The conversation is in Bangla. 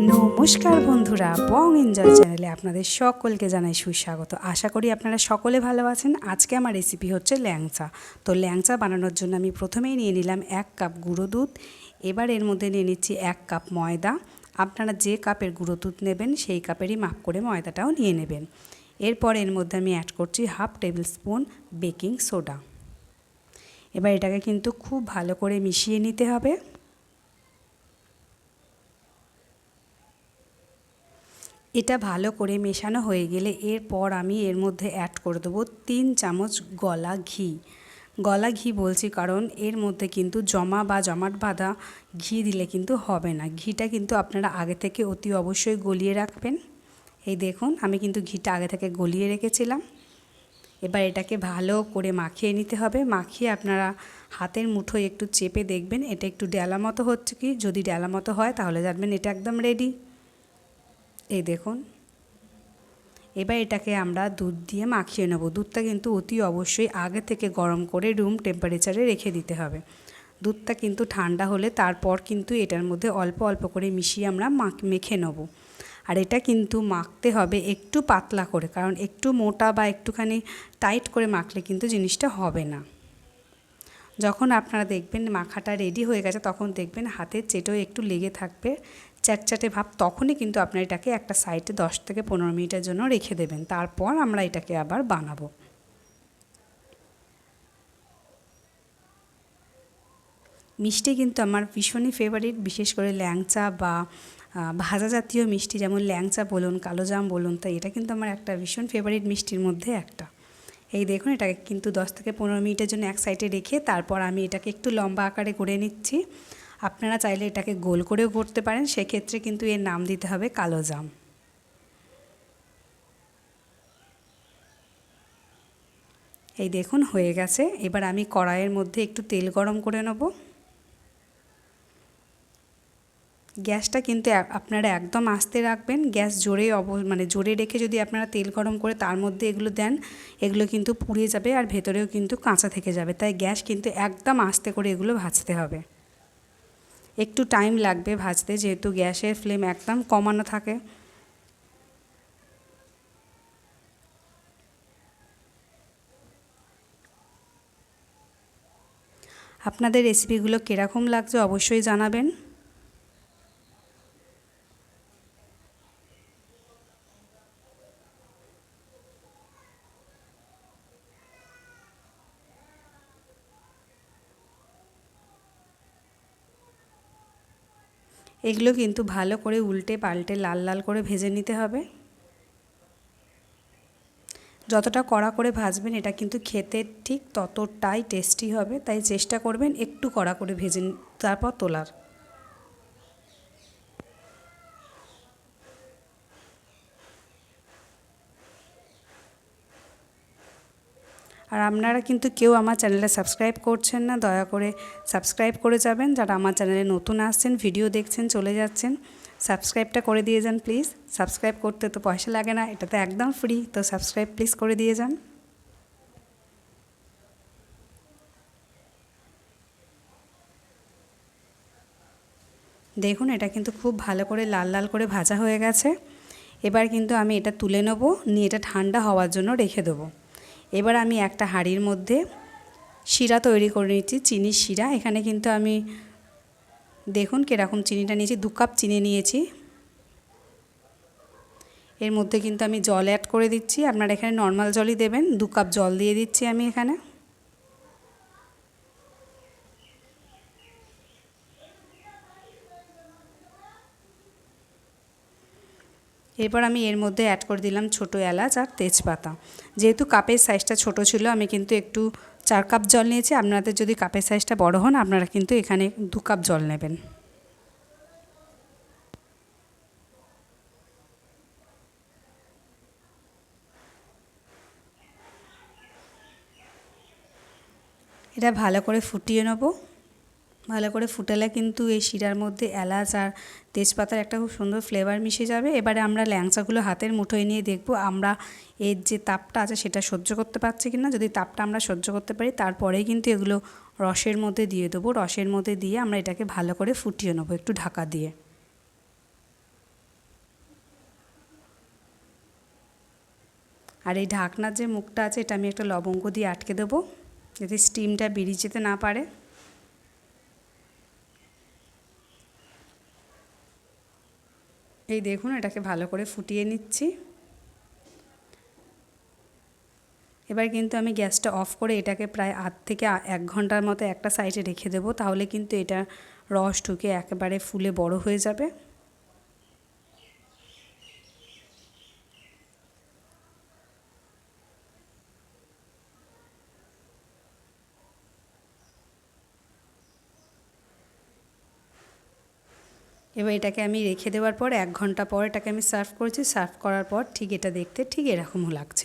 নমস্কার বন্ধুরা, বং এনজয় চ্যানেলে আপনাদের সকলকে জানাই সুস্বাগত। আশা করি আপনারা সকলে ভালো আছেন। আজকে আমার রেসিপি হচ্ছে ল্যাংচা। তো ল্যাংচা বানানোর জন্য আমি প্রথমেই নিয়ে নিলাম এক কাপ গুঁড়ো দুধ। এবার এর মধ্যে নিয়ে নিচ্ছি এক কাপ ময়দা। আপনারা যে কাপের গুঁড়ো দুধ নেবেন, সেই কাপেরই মাপ করে ময়দাটাও নিয়ে নেবেন। এরপর এর মধ্যে আমি অ্যাড করছি half table spoon baking soda এবার এটাকে কিন্তু খুব ভালো করে মিশিয়ে নিতে হবে। এটা ভালো করে মেশানো হয়ে গেলে এরপর আমি এর মধ্যে অ্যাড করে দেবো তিন চামচ গলা ঘি। গলা ঘি বলছি কারণ এর মধ্যে কিন্তু জমা বা জমাট বাঁধা ঘি দিলে কিন্তু হবে না। ঘিটা কিন্তু আপনারা আগে থেকে অতি অবশ্যই গলিয়ে রাখবেন। এই দেখুন, আমি কিন্তু ঘিটা আগে থেকে গলিয়ে রেখেছিলাম। এবার এটাকে ভালো করে মাখিয়ে নিতে হবে। মাখিয়ে আপনারা হাতের মুঠোয় একটু চেপে দেখবেন। এটা একটু ডেলা মতো হচ্ছে কি, যদি ডেলা মতো হয় তাহলে জানবেন এটা একদম রেডি এই দেখুন। এবার এটাকে আমরা দুধ দিয়ে মাখিয়ে নেব। দুধটা কিন্তু অতি অবশ্যই আগে থেকে গরম করে রুম টেম্পারেচারে রেখে দিতে হবে। দুধটা কিন্তু ঠান্ডা হলে তারপর কিন্তু এটার মধ্যে অল্প অল্প করে মিশিয়ে আমরা মেখে নেব। আর এটা কিন্তু মাখতে হবে একটু পাতলা করে, কারণ একটু মোটা বা একটুখানি টাইট করে মাখলে কিন্তু জিনিসটা হবে না। যখন আপনারা দেখবেন মাখাটা রেডি হয়ে গেছে, তখন দেখবেন হাতের চেটো একটু লেগে থাকবে। চ্যাটচ্যাটে ভাব, তখনই কিন্তু আপনার এটাকে একটা সাইডে দশ থেকে পনেরো মিনিটের জন্য রেখে দেবেন। তারপর আমরা এটাকে আবার বানাবো। মিষ্টি কিন্তু আমার ভীষণই ফেভারিট বিশেষ করে ল্যাংচা বা ভাজা জাতীয় মিষ্টি যেমন ল্যাংচা বলুন কালোজাম বলুন তাই এটা কিন্তু আমার একটা ভীষণ ফেভারিট মিষ্টির মধ্যে একটা। এই দেখুন, এটাকে কিন্তু দশ থেকে পনেরো মিনিটের জন্য এক সাইডে রেখে তারপর আমি এটাকে একটু লম্বা আকারে করে নিচ্ছি। আপনারা চাইলে এটাকে গোল করেও করতে পারেন, সেক্ষেত্রে কিন্তু এর নাম দিতে হবে কালো জাম। এই দেখুন, হয়ে গেছে। এবার আমি কড়াইয়ের মধ্যে একটু তেল গরম করে নেব। গ্যাসটা কিন্তু আপনারা একদম আস্তে রাখবেন। গ্যাস জোরে অব মানে জোরে রেখে যদি আপনারা তেল গরম করে তার মধ্যে এগুলো দেন, এগুলো কিন্তু পুড়ে যাবে আর ভেতরেও কিন্তু কাঁচা থেকে যাবে। তাই গ্যাস কিন্তু একদম আস্তে করে এগুলো ভাজতে হবে। একটু টাইম লাগবে ভাজতে, যেহেতু গ্যাসের ফ্লেম একদম কমানো থাকে। আপনাদের রেসিপিগুলো কীরকম লাগছে অবশ্যই জানাবেন। এগুলো কিন্তু ভালো করে উল্টে পাল্টে লাল লাল করে ভেজে নিতে হবে। যতটা কড়া করে ভাজবেন, এটা কিন্তু খেতে ঠিক ততটাই টেস্টি হবে। তাই চেষ্টা করবেন একটু কড়া করে ভেজে তারপর তোলার। আর আপনারা কিন্তু কেউ আমার চ্যানেলে সাবস্ক্রাইব করছেন না, দয়া করে সাবস্ক্রাইব করে যাবেন। যারা আমার চ্যানেলে নতুন আসছেন, ভিডিও দেখছেন, চলে যাচ্ছেন, সাবস্ক্রাইবটা করে দিয়ে যান প্লিজ। সাবস্ক্রাইব করতে তো পয়সা লাগে না এটা তো একদম ফ্রি, তো সাবস্ক্রাইব প্লিজ করে দিয়ে যান। দেখুন, এটা কিন্তু খুব ভালো করে লাল লাল করে ভাজা হয়ে গেছে। এবার কিন্তু আমি এটা তুলে নেব, নিয়ে এটা ঠান্ডা হওয়ার জন্য রেখে দেবো। এবার আমি একটা হাঁড়ির মধ্যে শিরা তৈরি করে নিচ্ছি চিনির শিরা। এখানে কিন্তু আমি দেখুন কীরকম চিনিটা নিয়েছি, দু কাপ চিনি নিয়েছি। এর মধ্যে কিন্তু আমি জল অ্যাড করে দিচ্ছি। আপনারা এখানে নর্মাল জলই দেবেন, দু কাপ জল দিয়ে দিচ্ছি আমি এখানে। এরপর আমি এর মধ্যে অ্যাড করে দিলাম ছোটো এলাচ আর তেজপাতা। যেহেতু কাপের সাইজটা ছোট ছিল, আমি কিন্তু একটু চার কাপ জল নিয়েছি। আপনাদের যদি কাপের সাইজটা বড় হন, আপনারা কিন্তু এখানে দু কাপ জল নেবেন। এটা ভালো করে ফুটিয়ে নেব। ভালো করে ফুটালে কিন্তু এই শিরার মধ্যে এলাচ আর তেজপাতার একটা খুব সুন্দর ফ্লেভার মিশে যাবে। এবারে আমরা ল্যাংচাগুলো হাতের মুঠোয় নিয়ে দেখব আমরা এর যে তাপটা আছে সেটা সহ্য করতে পারছি কিনা। যদি তাপটা আমরা সহ্য করতে পারি, তারপরেই কিন্তু এগুলো রসের মধ্যে দিয়ে দেবো। রসের মধ্যে দিয়ে আমরা এটাকে ভালো করে ফুটিয়ে নেব একটু ঢাকা দিয়ে। আর এই ঢাকনার যে মুখটা আছে, এটা আমি একটা লবঙ্গ দিয়ে আটকে দেবো। যাতে স্টিমটা বেরিয়ে যেতে না পারে। এই দেখুন, এটাকে ভালো করে ফুটিয়ে নিচ্ছি। এবার কিন্তু আমি গ্যাসটা অফ করে এটাকে প্রায় আধ থেকে এক ঘণ্টার মতো একটা সাইডে রেখে দেবো, তাহলে কিন্তু এটা রস ঢুকে একেবারে ফুলে বড় হয়ে যাবে। এবার এটাকে আমি রেখে দেওয়ার পর এক ঘণ্টা পর এটাকে আমি সার্ভ করেছি। সার্ভ করার পর ঠিক এটা দেখতে ঠিক এরকমও লাগছে।